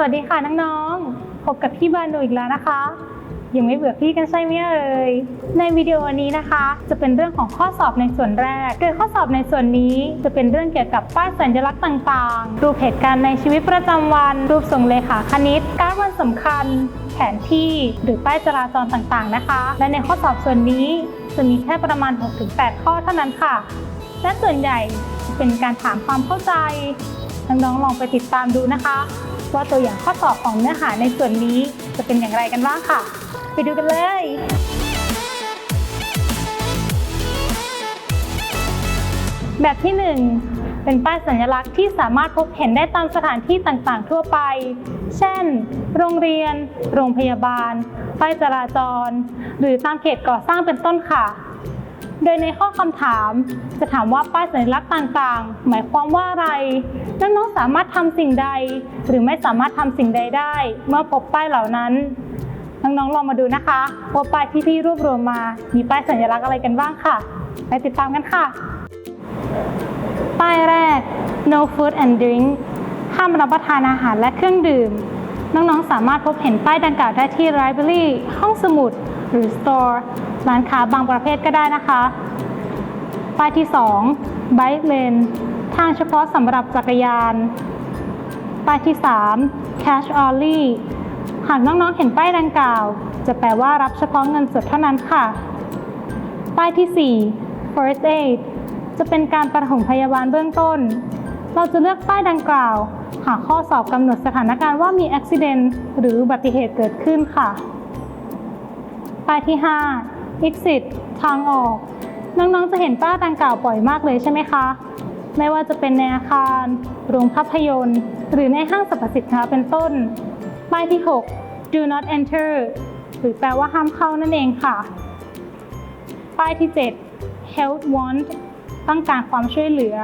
สวัสดีค่ะน้องๆ พบกับพี่บานูอีกแล้วนะคะ ยังไม่เบื่อพี่กันใช่ไหมเอ่ย ในวิดีโอนี้นะคะ จะเป็นเรื่องของข้อสอบในส่วนแรก โดยข้อสอบในส่วนนี้จะเป็นเรื่องเกี่ยวกับป้ายสัญลักษณ์ต่างๆ รูปเหตุการณ์ในชีวิตประจำวัน รูปทรงเลขาคณิต การดวันสำคัญ แผนที่หรือป้ายจราจรต่างๆนะคะ และในข้อสอบส่วนนี้จะมีแค่ประมาณ 6-8 ข้อเท่านั้นค่ะ และส่วนใหญ่จะเป็นการถามความเข้าใจน้องๆลองไปติดตามดูนะคะ ว่าตัวอย่างข้อสอบของเนื้อหาในส่วนนี้จะเป็นอย่างไรกันบ้างค่ะ ไปดูกันเลยแบบที่ 1 เป็นป้ายสัญลักษณ์ที่สามารถพบเห็นได้ตามสถานที่ต่างๆ ทั่วไป เช่น โรงเรียน โรงพยาบาล ป้ายจราจร หรือตามเขตก่อสร้างเป็นต้นค่ะ โดยในข้อคำถามจะถามว่าป้ายสัญลักษณ์ต่างๆ หมายความว่าอะไร น้องๆสามารถทำสิ่งใด หรือไม่สามารถทำสิ่งใดได้ เมื่อพบป้ายเหล่านั้น น้องๆลองมาดูนะคะว่าป้ายที่พี่รวบรวมมา มีป้ายสัญลักษณ์อะไรกันบ้างค่ะ ไปติดตามกันค่ะ ป้ายแรก no food and drink ห้ามรับประทานอาหารและเครื่องดื่ม น้องๆสามารถพบเห็นป้ายดังกล่าวได้ที่ library ห้องสมุด หรือ store ร้านค้าบางประเภทก็ได้นะคะ ป้ายที่2 bike lane ทางเฉพาะสำหรับจักรยาน ป้ายที่ 3 cash only หากน้องๆเห็นป้ายดังกล่าว จะแปลว่ารับเฉพาะเงินสดเท่านั้นค่ะ ป้ายที่ 4 first aid จะเป็นการปฐมพยาบาลเบื้องต้น เราจะเลือกป้ายดังกล่าว หากข้อสอบกำหนดสถานการณ์ว่ามีอุบิเหตุหรืออุบัติเหตุเกิดขึ้นค่ะ ป้ายที่ 5 exit ทางออก น้องๆจะเห็นป้ายดังกล่าวบ่อยมากเลยใช่ไหมคะ ไม่ว่าจะเป็นในอาคาร โรงภาพยนตร์ หรือในห้างสรรพสินค้าเป็นต้น ป้ายที่ 6 do not enter หรือแปลว่าห้ามเข้านั่นเองค่ะ ป้ายที่ 7 help want ต้องการความช่วยเหลือ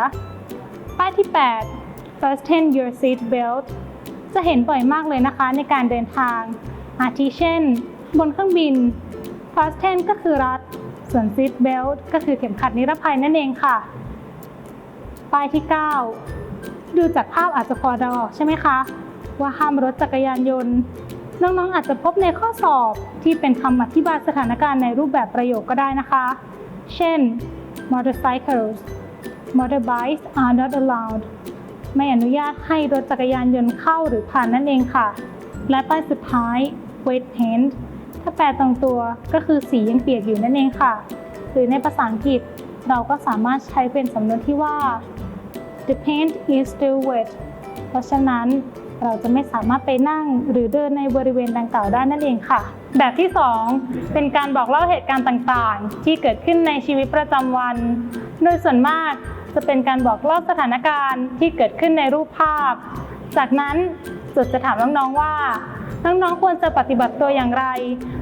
ป้ายที่ 8 fasten your seat belt จะเห็นบ่อยมากเลยนะคะในการเดินทาง อาทิเช่น บนเครื่องบิน fasten ก็คือรัด ส่วน seat belt ก็คือเข็มขัดนิรภัยนั่นเองค่ะ ป้ายที่ 9 ดูจากภาพอาจจะพอเดาออกใช่ไหมคะ ว่าห้ามรถจักรยานยนต์ น้องๆอาจจะพบในข้อสอบที่เป็นคำอธิบายสถานการณ์ในรูปแบบประโยคก็ได้นะคะ เช่น motorcycles motorbikes are not allowed ไม่อนุญาตให้รถจักรยานยนต์เข้าหรือผ่านนั่นเองค่ะ และป้ายสุดท้าย wet paint ถ้าแปลตรงตัวก็คือสียังเปียกอยู่นั่นเองค่ะ หรือในภาษาอังกฤษเราก็สามารถใช้เป็นสำนวนที่ว่า the paint is still wet เพราะฉะนั้นเราจะไม่สามารถไปนั่งหรือเดินในบริเวณดังกล่าวได้นั่นเองค่ะ แบบที่ 2 เป็นการบอกเล่าเหตุการณ์ต่างๆ ที่เกิดขึ้นในชีวิตประจำวัน โดยส่วนมากจะเป็นการบอกเล่าสถานการณ์ที่เกิดขึ้นในรูปภาพ จากนั้นจดจะถามน้องๆว่า น้องๆควรจะปฏิบัติตัวอย่างไร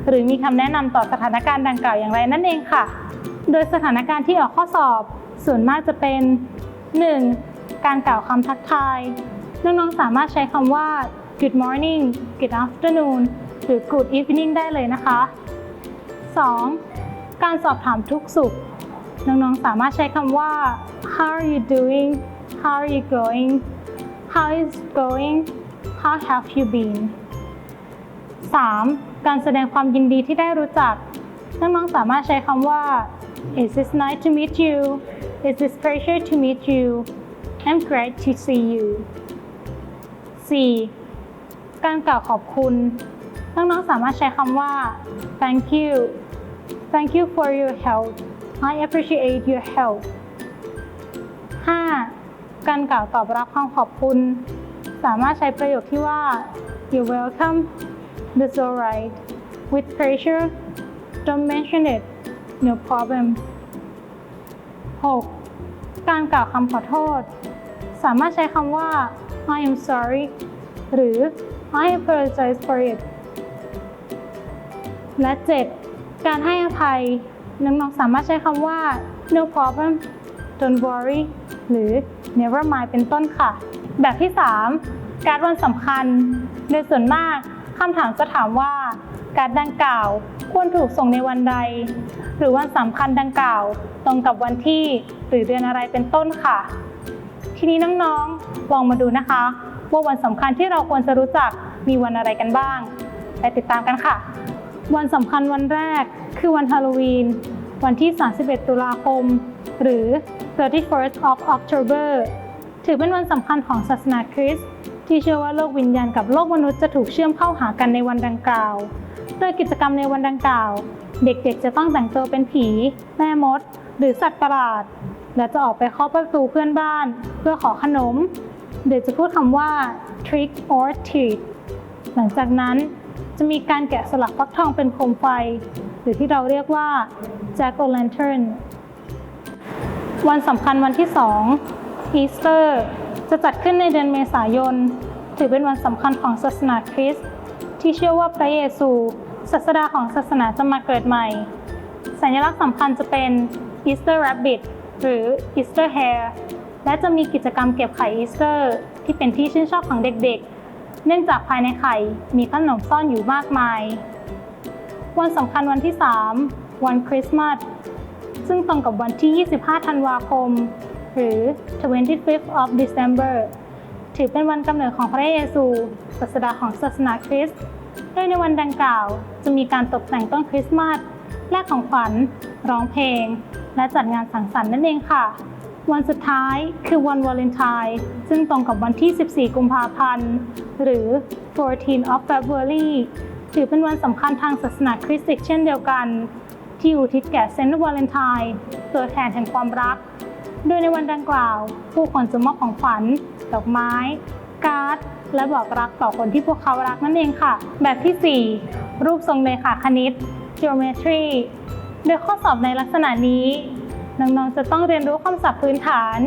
หรือมีคำแนะนำต่อสถานการณ์ดังกล่าวอย่างไรนั่นเองค่ะ โดยสถานการณ์ที่ออกข้อสอบ ส่วนมากจะเป็น 1. การกล่าวคำทักทาย น้องๆสามารถใช้คำว่า good morning good afternoon หรือ good evening ได้เลยนะคะ 2. การสอบถามทุกสุข น้องๆสามารถใช้คำว่า how are you doing how are you going how is going how have you been 3. การแสดงความยินดีที่ได้รู้จัก น้องๆสามารถใช้คำว่า It's this nice to meet you It's this pleasure to meet you I'm glad to see you 4. การกล่าวขอบคุณ น้องๆสามารถใช้คำว่า Thank you Thank you for your help I appreciate your help 5. การกล่าวตอบรับความขอบคุณ สามารถใช้ประโยคที่ว่า You're welcome That's alright With pleasure Don't mention it No problem 6. การกล่าวคำขอโทษ สามารถใช้คำว่า I am sorry หรือ I apologize for it และ 7. การให้อภัยน้องๆสามารถใช้คำว่า no problem don't worry หรือ never mind เป็นต้นค่ะ แบบที่ 3 การวันสำคัญ โดยส่วนมาก คำถามจะถามว่า การดังกล่าวควรถูกส่งในวันใด หรือวันสำคัญดังกล่าว ตรงกับวันที่หรือเดือนอะไรเป็นต้นค่ะ ทีนี้น้องๆลองมาดูนะคะว่าวันสำคัญที่เราควรจะรู้จักมีวันอะไรกันบ้าง ไปติดตามกันค่ะ วันสำคัญวันแรกคือวันฮาโลวีน วันที่ 31 ตุลาคม หรือ 31st of October ถือเป็นวันสำคัญของศาสนาคริสต์ ที่เชื่อว่าโลกวิญญาณกับโลกมนุษย์จะถูกเชื่อมเข้าหากันในวันดังกล่าว โดยกิจกรรมในวันดังกล่าว เด็กๆจะต้องแต่งตัวเป็นผี แม่มด หรือสัตว์ประหลาด และจะออกไปเคาะประตูเพื่อนบ้าน เพื่อขอขนม เด็กจะพูดคำว่า trick or treat หลังจากนั้นจะมีการแกะสลักฟักทองเป็นโคมไฟ หรือที่เราเรียกว่า jack o' lantern วันสำคัญวันที่2อีสเตอร์ จะจัดขึ้นในเดือนเมษายน ถือเป็นวันสำคัญของศาสนาคริสต์ที่เชื่อว่าพระเยซูศาสดาของศาสนาจะมาเกิดใหม่ สัญลักษณ์สำคัญจะเป็น Easter Rabbit หรือ Easter Hare และจะมีกิจกรรมเก็บไข่อีสเตอร์ ที่เป็นที่ชื่นชอบของเด็กๆ เนื่องจากภายในไข่มีขนมซ่อนอยู่มากมาย วันสำคัญวันที่ 3 วันคริสต์มาสซึ่งตรงกับวันที่ 25 ธันวาคม หรือ 25th of December ถือเป็นวันกำเนิดของพระเยซูศาสดาของศาสนาคริสต์โดยในวันดังกล่าวจะมีการตกแต่งต้นคริสต์มาสแลกของขวัญ ร้องเพลง และจัดงานสังสรรค์นั่นเองค่ะ วันสุดท้ายคือวันวาเลนไทน์ซึ่งตรงกับวันที่ 14 กุมภาพันธ์ หรือ 14 of February ถือเป็นวันสำคัญทางศาสนาคริสต์เช่นเดียวกัน ที่อุทิศแก่เซนต์วาเลนไทน์ตัวแทนแห่งความรัก โดยในวันดังกล่าว ผู้คนจะมอบของขวัญดอกไม้ การ์ด และบอกรักต่อคนที่พวกเขารักนั่นเองค่ะ แบบที่ 4 รูปทรงเลขาคณิต geometry โดยข้อสอบในลักษณะนี้น้องๆจะต้องเรียนรู้คำศัพท์พื้นฐาน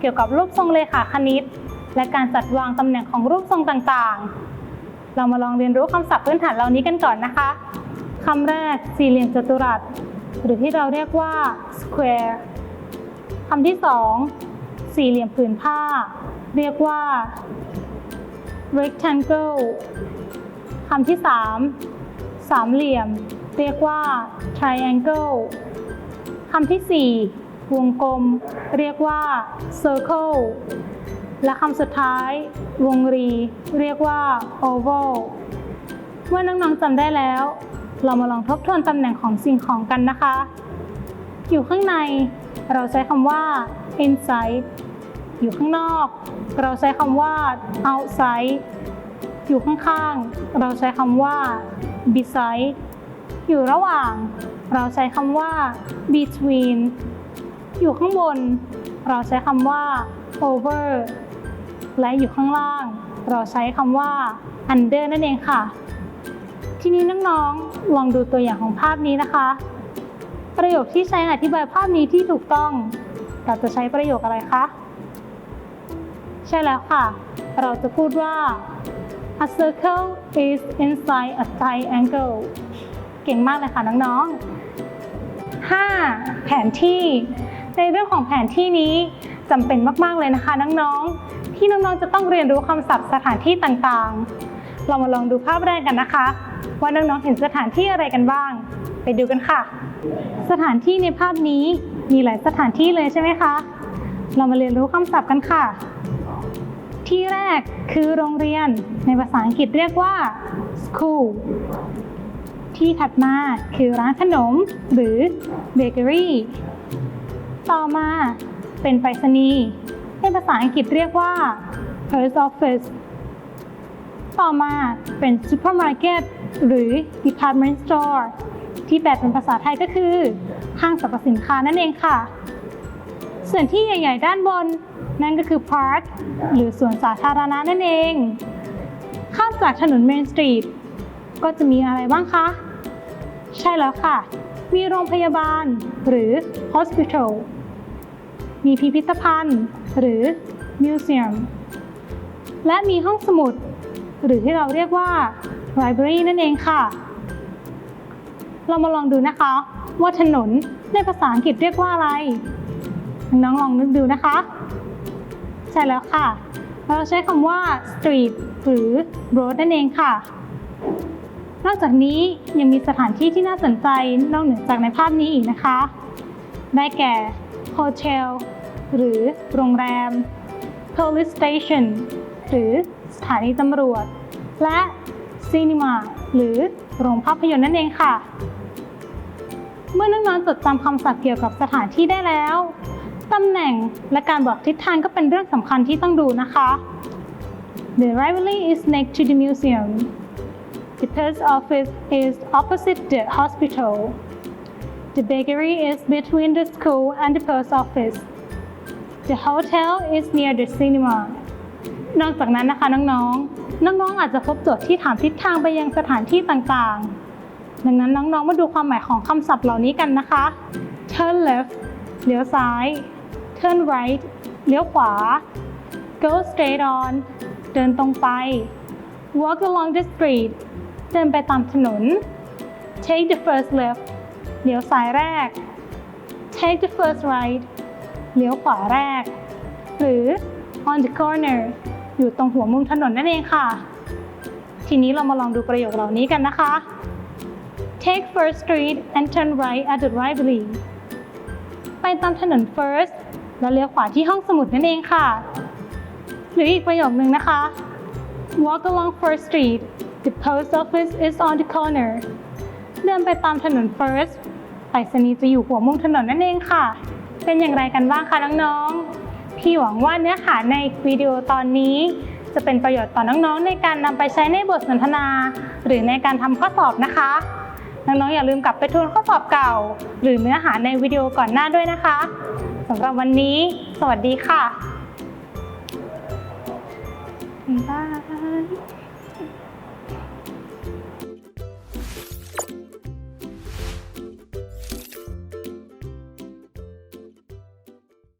เกี่ยวกับรูปทรงเลขาคณิต และการจัดวางตำแหน่งของรูปทรงต่างๆ เรามาลองเรียนรู้คำศัพท์พื้นฐานเหล่านี้กันก่อนนะคะคำแรกสี่เหลี่ยมจัตุรัส หรือที่เราเรียกว่า square ำที่สองสี่เหลี่ยมผืนผ้า เรียกว่า rectangle คำที่สามสามเหลี่ยม เรียกว่า triangle คำที่สี่วงกลม เรียกว่า circle และคำสุดท้ายวงรี เรียกว่า oval เมื่อน้องๆจำได้แล้ว เรามาลองทบทวนตำแหน่งของสิ่งของกันนะคะ อยู่ข้างใน เราใช้คำว่า inside อยู่ข้างนอก เราใช้คำว่า outside อยู่ข้างๆ เราใช้คำว่า beside อยู่ระหว่าง เราใช้คำว่า between อยู่ข้างบน เราใช้คำว่า over และอยู่ข้างล่าง เราใช้คำว่า under นั่นเองค่ะ ทีนี้น้องๆ ลองดูตัวอย่างของภาพนี้นะคะ ประโยคที่ใช้อธิบายภาพนี้ที่ถูกต้อง เราจะใช้ประโยคอะไรคะ ใช่แล้วค่ะ เราจะพูดว่า a circle is inside a triangle เก่งมากเลยค่ะน้องๆ 5. แผนที่ ในเรื่องของแผนที่นี้จำเป็นมากๆเลยนะคะน้องๆ ที่น้องๆ จะต้องเรียนรู้คำศัพท์สถานที่ต่างๆ เรามาลองดูภาพแรกกันนะคะ ว่าน้องๆ เห็นสถานที่อะไรกันบ้าง ไปดูกันค่ะ สถานที่ในภาพนี้มีหลายสถานที่เลยใช่ไหมคะ เรามาเรียนรู้คำศัพท์กันค่ะ ที่แรกคือโรงเรียนในภาษาอังกฤษเรียกว่า school ที่ถัดมาคือร้านขนมหรือ bakery ต่อมาเป็นไปรษณีย์ในภาษาอังกฤษเรียกว่า post office ต่อมาเป็น supermarket หรือ department store ที่แปลเป็นภาษาไทยก็คือ ห้างสรรพสินค้านั่นเองค่ะ ส่วนที่ใหญ่ ๆ ด้านบน นั่นก็คือ park หรือสวนสาธารณะนั่นเอง ข้ามจากถนน Main Street ก็จะมีอะไรบ้างคะ ใช่แล้วค่ะ มีโรงพยาบาลหรือ hospital มีพิพิธภัณฑ์หรือ museum และมีห้องสมุด หรือที่เราเรียกว่า library นั่นเองค่ะ เรามาลองดูนะคะ ว่าถนนในภาษาอังกฤษเรียกว่าอะไร น้องลองนึกดูนะคะ ใช่แล้วค่ะ เราใช้คำว่า street หรือ road นั่นเองค่ะ นอกจากนี้ยังมีสถานที่ที่น่าสนใจนอกเหนือจากในภาพนี้อีกนะคะ ได้แก่ hotel หรือโรงแรม police station หรือสถานีตำรวจ และซีนีมาหรือ โรงภาพยนตร์นั่นเองค่ะ เมื่อน้องๆจดจำคำศัพท์เกี่ยวกับสถานที่ได้แล้วตำแหน่งและการบอกทิศทางก็เป็นเรื่องสำคัญที่ต้องดูนะคะ The library is next to the museum. The post office is opposite the hospital. The bakery is between the school and the post office. The hotel is near the cinema. นอกจากนั้นนะคะน้องๆ น้องๆอาจจะพบโจทย์ที่ถามทิศทางไปยังสถานที่ต่างๆ ดังนั้นน้องๆ มาดูความหมายของคำศัพท์เหล่านี้กันนะคะ turn left เลี้ยวซ้าย turn right เลี้ยวขวา go straight on เดินตรงไป walk along the street เดินไปตามถนน take the first left เลี้ยวซ้ายแรก take the first right เลี้ยวขวาแรก หรือ on the corner อยู่ตรงหัวมุมถนนนั่นเองค่ะ ทีนี้เรามาลองดูประโยคเหล่านี้กันนะคะ take first street and turn right at the library ไปตามถนน first แล้วเลี้ยวขวาที่ห้องสมุดนั่นเองค่ะ หรืออีกประโยคหนึ่งนะคะ walk along first street the post office is on the corner เดินไปตามถนน first ไปรษณีย์จะอยู่หัวมุมถนนนั่นเองค่ะ เป็นอย่างไรกันบ้างคะน้องๆ พี่หวังว่าเนื้อหาในวิดีโอตอนนี้ จะเป็นประโยชน์ต่อน้องๆ ในการนำไปใช้ในบทสนทนา หรือในการทำข้อสอบนะคะ น้องๆ อย่าลืมกลับไปทวนข้อสอบเก่า หรือเนื้อหาในวิดีโอก่อนหน้าด้วยนะคะสำหรับวันนี้ สวัสดีค่ะบ๊ายบาย